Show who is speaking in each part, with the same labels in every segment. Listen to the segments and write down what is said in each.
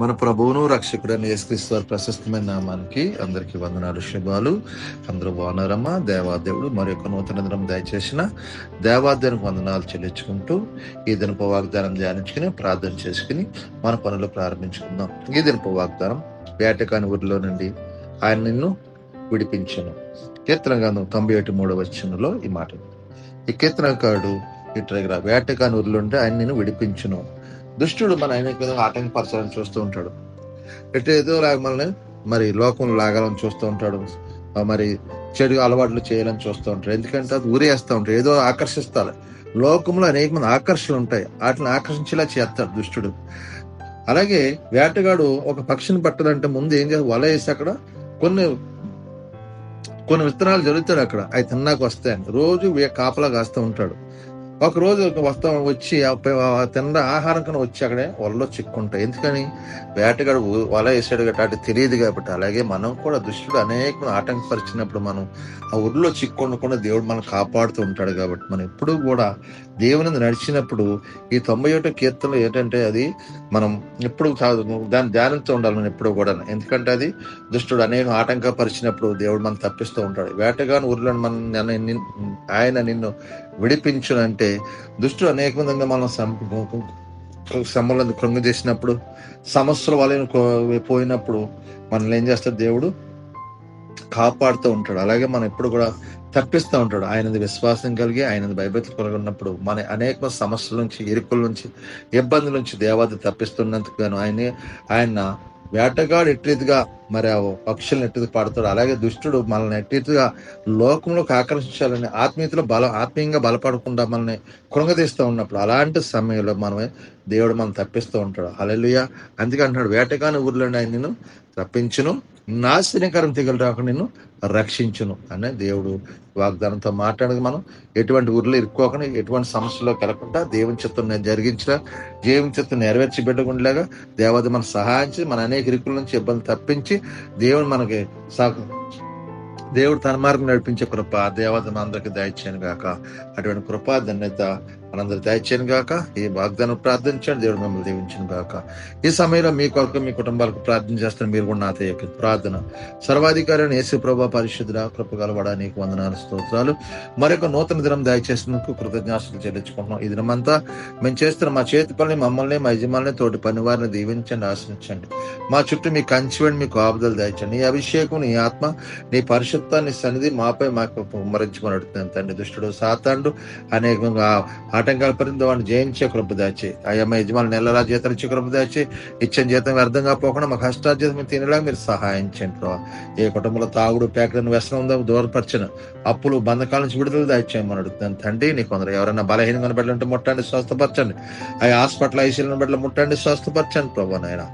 Speaker 1: మన ప్రభువును రక్షకుడని యేసుక్రీస్తు ప్రశస్తమైన నామానికి అందరికీ వందనాలు శుభాలు. అందరూ బాగున్నారమ్మా? దేవాదేవుడు మరి యొక్క నూతన దినం దయచేసిన దేవాదేవునికి వందనాలు చెల్లించుకుంటూ ఈ దినపు వాగ్దానం ధ్యానించుకుని ప్రార్థన చేసుకుని మన పనులు ప్రారంభించుకుందాం. ఈ దినపు వాగ్దానం వేటకాని ఊరిలో నుండి ఆయన నిన్ను విడిపించను. కీర్తన గ్రంథం తొంభై ఒకటి మూడవ వచ్చినలో ఈ మాట ఈ కీర్తనకాడు ఇట్లా వేటకాని ఊరిలో ఉంటే ఆయన నిన్ను విడిపించును. దుష్టుడు మన అనేక విధంగా ఆటంకపరచాలని చూస్తూ ఉంటాడు. ఎటు ఏదో మనల్ని మరి లోకం లాగాలని చూస్తూ ఉంటాడు. మరి చెడు అలవాట్లు చేయాలని చూస్తూ ఉంటాడు. ఎందుకంటే అది ఊరేస్తూ ఉంటాడు. ఏదో ఆకర్షిస్తారు. లోకంలో అనేక మంది ఆకర్షణలు ఉంటాయి. వాటిని ఆకర్షించేలా చేస్తాడు దుష్టుడు. అలాగే వేటగాడు ఒక పక్షిని పట్టాలంటే ముందు ఏం చేయాలి వల వేసి అక్కడ కొన్ని కొన్ని విత్తనాలు జరుగుతాడు అక్కడ. అవి తిన్నాక వస్తాయని. రోజు వే- కాపలా కాస్తూ ఉంటాడు. ఒక రోజు ఒక వస్తా వచ్చి తిన్న ఆహారం కన్నా వచ్చి అక్కడే వలలో చిక్కుంటాయి ఎందుకని? వేటగాడు వల వేసాడు కాబట్టి అటు తెలియదు కాబట్టి. అలాగే మనం కూడా దుష్టుడు అనేక ఆటంకపరిచినప్పుడు మనం ఆ ఊరిలో చిక్కుండకుండా దేవుడు మనం కాపాడుతూ ఉంటాడు కాబట్టి మనం ఎప్పుడు కూడా దేవుని నడిచినప్పుడు ఈ తొంభై ఒకటో కీర్తనలు ఏంటంటే అది మనం ఎప్పుడు కాదు దాన్ని ధ్యానంతో ఉండాలి మనం ఎప్పుడు కూడా. ఎందుకంటే అది దుష్టుడు అనేక ఆటంకపరిచినప్పుడు దేవుడు మనం తప్పిస్తూ ఉంటాడు. వేటగాని ఊర్లో మనం ఆయన నిన్ను విడిపించునంటే దుష్టుడు అనేక విధంగా మనం శ్రమలను కృంగ చేసినప్పుడు సమస్యల వలన పోయినప్పుడు మనల్ని ఏం చేస్తాడు దేవుడు? కాపాడుతూ ఉంటాడు. అలాగే మనం ఎప్పుడు కూడా తప్పిస్తూ ఉంటాడు. ఆయనది విశ్వాసం కలిగి ఆయనది భయభక్తి కలిగి ఉన్నప్పుడు మన అనేక సమస్యల నుంచి ఇరుకుల నుంచి ఇబ్బందుల నుంచి దేవత తప్పిస్తున్నందుకు గాను ఆయన ఆయన వేటగాడు ఎట్టిగా మరి ఆ పక్షులను ఎట్టిది పాడతాడు అలాగే దుష్టుడు మనల్ని ఎట్టిగా లోకంలోకి ఆకర్షించాలని ఆత్మీయతలో బల ఆత్మీయంగా బలపడకుండా మనల్ని కృంగదీస్తూ ఉన్నప్పుడు అలాంటి సమయంలో మనమే దేవుడు మనం తప్పిస్తూ ఉంటాడు. అలెలుయ అందుకే అంటున్నాడు వేటగాని ఊర్లో నేను తప్పించును నాశనకరం తెగలు రాకుండా నేను రక్షించును అనే దేవుడు వాగ్దానంతో మాట్లాడదు మనం. ఎటువంటి ఊర్లో ఇరుక్కోకుండా ఎటువంటి సమస్యలో కలగకుండా దేవుని చిత్తం జరిగించిన దేవుని చిత్తం నెరవేర్చి పెట్టకుండాగా దేవత మన సహాయించి మన అనేక ఇరుకుల నుంచి ఇబ్బంది తప్పించి దేవుని మనకి సా- దేవుడు తన మార్గం నడిపించే కృప దేవత మనందరికి దయచేయను గాక. అటువంటి కృప ధన్యత మనందరి దయచేయను గాక. ఈ వాగ్దానం ప్రార్థించండి దేవుడు మిమ్మల్ని దీవించను గాక. ఈ సమయంలో మీ కొరకు మీ కుటుంబాలకు ప్రార్థన చేస్తున్న మీరు కూడా నాతో యొక్క ప్రార్థన. సర్వాధికారి యేసు ప్రభా పరిశుద్ధుల కృప కలవడా నీకు వందనాలు స్తోత్రాలు. మరొక నూతన దినం దయచేసినందుకు కృతజ్ఞాసులు చెల్లించుకుంటున్నాం. ఈ దినమంతా మేము చేస్తున్న మా చేతి పని మమ్మల్ని మా యజమాని తోటి పని వారిని దీవించండి ఆశ్రయించండి మా చుట్టూ మీ కంచివండి మీకు ఆపుదలు దయచండి నీ అభిషేకం నీ ఆత్మ నీ పరిశుద్ధాన్ని సన్నిధి మాపై మాకు ఉమ్మరించమని అడుగుతున్నాను తండ్రి దుష్టుడు సాతాండు అనేకంగా ఆటంకాల పరిధి వాడిని జయించే కృప దాచి. అయ్యా మా యజమాని నెలలా జీతం ఇచ్చే కృప దాచి. ఇచ్చిన జీతం వ్యర్థం కాపోకుండా మా కష్టాల జీతం తినేలా మీరు సహాయం చేయండి ఏ కుటుంబంలో తాగుడు ప్యాకెట్ వ్యసనం ఉందో దూరపరచను. అప్పులు బంధకాల నుంచి విడుదల దాచేయమని అడుగుతున్నాను తండ్రి నీ కొందరు ఎవరైనా బలహీనంగా బిడ్డలుంటే ముట్టండి స్వస్థపరచండి. ఆ హాస్పిటల్ ఐసీలను బిడ్డలు ముట్టండి స్వస్థపరచండి ప్రభు నాయన.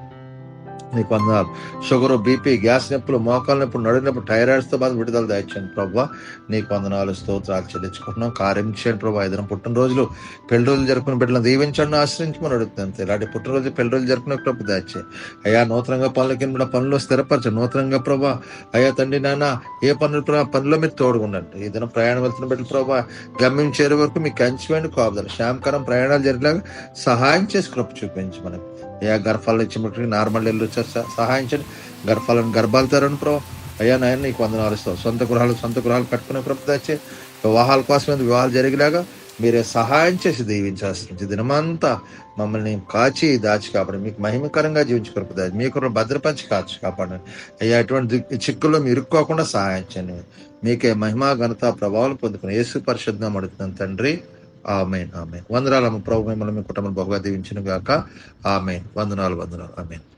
Speaker 1: నీకు వందనాలు షుగర్ బీపీ గ్యాస్ నొప్పులు మోకాలు నొప్పులు నడు నొప్పులు థైరాయిడ్స్ బాధ విడుదల దాయించండి ప్రభావ నీకు వందనాలు స్తోత్రాలు చెల్లించుకుంటున్నాం. కార్యం చేయండి ప్రభా. ఏదైనా పుట్టినరోజులు పెళ్ళి రోజులు జరుపుకుని బిడ్డలను దీవించండి ఆశ్రయించమని అడుగుతుంది ఇలాంటి పుట్టినరోజు పెళ్ళి రోజులు జరుపుకునే ప్రభు దాచే అయ్యా నూతనంగా పనులు కింద పనులు స్థిరపరచండి. నూతనంగా ప్రభా అయ్యా తండ్రి నాన్న ఏ పనులు ప్రభా పనిలో మీరు తోడుకుండండి ఏదైనా ప్రయాణం వెళ్తున్న బిడ్డలు ప్రభా గమ్యం చేరే వరకు మీకు కంచివేండి కాపుదలు శ్యామకరం ప్రయాణాలు జరిగేలాగా సహాయం చేసి కృప చూపించి మనకి అయ్యా గర్భాలు ఇచ్చి నార్మల్ ఇల్లు సహాయించండి. గర్భాలను గర్భాలు తరని ప్రభు. అయ్యా నాయన నీకు వందనాలు ఇస్తాం. సొంత గృహాలు సొంత గృహాలు కట్టుకునే ప్రభు తెచ్చే వివాహాల కోసం వివాహాలు జరిగేలాగా మీరే సహాయం చేసి దీవించాల్సింది. దినమంతా మమ్మల్ని కాచి దాచి కాపాడండి. మీకు మహిమకరంగా జీవించి కృప దాచి మీకు భద్రపరిచి కాచి కాపాడండి. అయ్యా అటువంటి చిక్కుల్లో మీరు ఇరుక్కోకుండా సహాయం చేయండి. మీకే మహిమా ఘనత ప్రభావం పొందుకుని యేసు పరిశుద్ధంగా అడుగుతున్నాను తండ్రి. Amen amen. వందనాలు ప్రభు మిమ్మల్ని మీ కుటుంబం బహుగా దీవించిన గాక. ఆమెన్. వందనాలు వందనాలు. ఆమెన్.